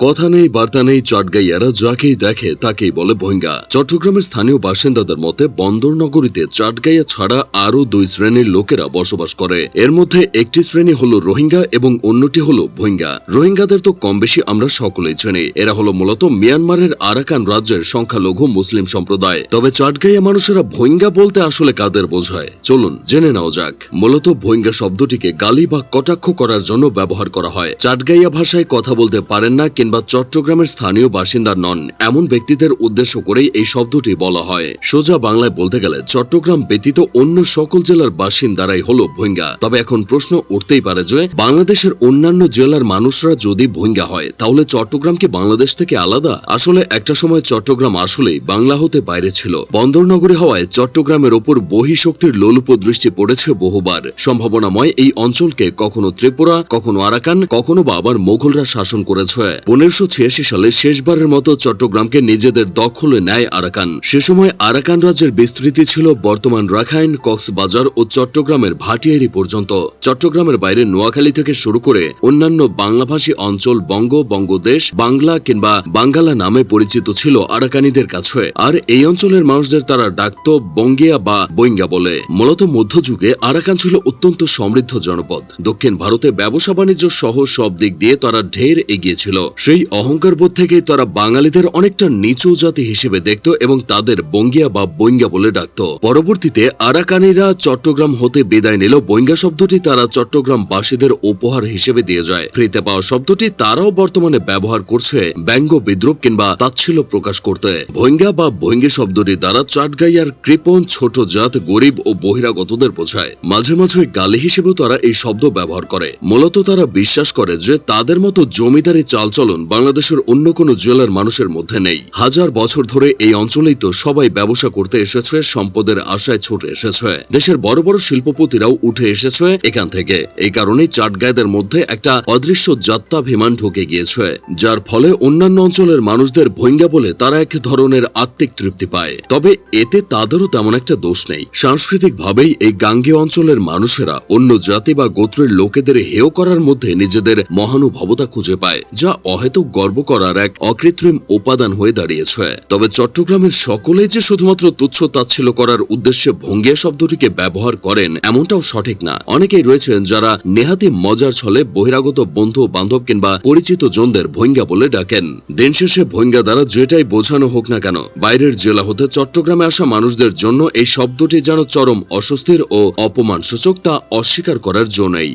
কথা নেই, বার্তা নেই, চটগাইয়ারা যাকেই দেখে তাকেই বলে ভৈঙ্গা চট্টগ্রামের স্থানীয় বাসিন্দাদের মতে বন্দর নগরীতে চাটগাইয়া ছাড়া আরও দুই শ্রেণির লোকেরা বসবাস করে। এর মধ্যে একটি শ্রেণি হলো রোহিঙ্গা এবং অন্যটি হলো ভৈঙ্গা রোহিঙ্গাদের তো কম বেশি আমরা সকলেই চিনি। এরা হলো মূলত মিয়ানমারের আরাকান রাজ্যের সংখ্যালঘু মুসলিম সম্প্রদায়। তবে চাটগাইয়া মানুষেরা ভৈঙ্গা বলতে আসলে কাদের বোঝায়? চলুন, জেনে নাও যাক। মূলত ভৈঙ্গা শব্দটিকে গালি বা কটাক্ষ করার জন্য ব্যবহার করা হয়। চাটগাইয়া ভাষায় কথা বলতে পারেন না কিংবা চট্টগ্রামের স্থানীয় বাসিন্দা নন, এমন ব্যক্তিদের উদ্দেশ্য করেই এই শব্দটি বলা হয়। সোজা বাংলায় বলতে গেলে, চট্টগ্রাম ব্যতীত অন্য সকল জেলার বাসিন্দারাই হলো ভৈঙ্গা। তবে এখন প্রশ্ন উঠতেই পারে যে, বাংলাদেশের অন্যান্য জেলার মানুষরা যদি ভৈঙ্গা হয়, তাহলে চট্টগ্রাম কি বাংলাদেশ থেকে আলাদা? আসলে একটা সময় চট্টগ্রাম আসলেই বাংলা হতে বাইরে ছিল। বন্দর নগরী হওয়ায় চট্টগ্রামের ওপর বহিঃশক্তির লোলুপ দৃষ্টি পড়েছে বহুবার। সম্ভাবনাময় এই অঞ্চলকে কখনো ত্রিপুরা, কখনো আরাকান, কখনো বা আবার মোগলরা শাসন করেছে। ছিয়াশি সালে শেষবারের মতো চট্টগ্রামকে নিজেদের দখলে নেয় আরাকান। সে সময় আরাকান রাজ্যের বিস্তৃতি ছিল বর্তমান রাখাইন, কক্সবাজার ও চট্টগ্রামের ভাটিয়ারি পর্যন্ত। চট্টগ্রামের বাইরে নোয়াখালী থেকে শুরু করে অন্যান্য বাংলাভাষী অঞ্চল বঙ্গ, বঙ্গদেশ, বাংলা কিংবা বাঙ্গালা নামে পরিচিত ছিল আরাকানিদের কাছে। আর এই অঞ্চলের মানুষদের তারা ডাকত বঙ্গিয়া বা বৈঙ্গা বলে। মূলত মধ্যযুগে আরাকান ছিল অত্যন্ত সমৃদ্ধ জনপদ। দক্ষিণ ভারতে ব্যবসা বাণিজ্য সহ সব দিক দিয়ে তারা ঢের এগিয়ে ছিল। সেই অহংকার বোধ থেকেই তারা বাঙালিদের অনেকটা নিচু জাতি হিসেবে দেখত এবং তাদের বঙ্গিয়া বা বৈঙ্গা বলে ডাকত। পরবর্তীতে আরাকানিরা চট্টগ্রাম হতে বিদায় নিল বৈঙ্গা শব্দটি তারা চট্টগ্রাম বাসীদের উপহার হিসেবে দিয়ে যায়। ফ্রিতে পাওয়া শব্দটি তারাও বর্তমানে ব্যবহার করছে, ব্যঙ্গ, বিদ্রুপ কিংবা তাচ্ছিল্য প্রকাশ করতে। ভৈঙ্গা বা ভৈঙ্গে শব্দটি দ্বারা চাটগাইয়ার কৃপণ ছোট জাত, গরিব ও বহিরাগতদের বোঝায়। মাঝে মাঝে গালি হিসেবেও তারা এই শব্দ ব্যবহার করে। মূলত তারা বিশ্বাস করে যে তাদের মতো জমিদারি চালচলন বাংলাদেশের অন্য কোনো জেলার মানুষের মধ্যে নেই। হাজার বছর ধরে এই অঞ্চলেই তো সবাই ব্যবসা করতে এসেছে, সম্পদের আশায় ছুটে এসেছে। দেশের বড় বড় শিল্পপতিরাও উঠে এসেছে এখান থেকে। এই কারণেই চাটগায়দের মধ্যে একটা অদৃশ্য যাত্রাভিমান ঢুকে গিয়েছে, যার ফলে অন্যান্য অঞ্চলের মানুষদের ভৈঙ্গা বলে তারা এক ধরনের আত্মিক তৃপ্তি পায়। তবে এতে তাদেরও তেমন একটা দোষ নেই। সাংস্কৃতিক ভাবেই এই গাঙ্গেয় অঞ্চলের মানুষেরা অন্য জাতি বা গোত্রের লোকেদের হেয় করার মধ্যে নিজেদের মহানুভবতা খুঁজে পায়, যা অহেতুক গর্ব করার এক অকৃত্রিম উপাদান হয়ে দাঁড়িয়েছে। তবে চট্টগ্রামের সকলেই যে শুধুমাত্র তুচ্ছ তাচ্ছিল্য করার উদ্দেশ্যে ভঙ্গিয়া শব্দটিকে ব্যবহার করেন, এমনটাও সঠিক না। অনেকেই রয়েছেন যারা নেহাতি মজার ছলে বহিরাগত বন্ধু বান্ধব কিংবা পরিচিত জনদের ভৈঙ্গা বলে ডাকেন। দিন শেষে ভৈঙ্গা দ্বারা যেটাই বোঝানো হোক না কেন, বাইরের জেলা হতে চট্টগ্রামে আসা মানুষদের জন্য এই শব্দটি যেন চরম অস্বস্তির ও অপমানসূচক তা অস্বীকার করার জন্যই।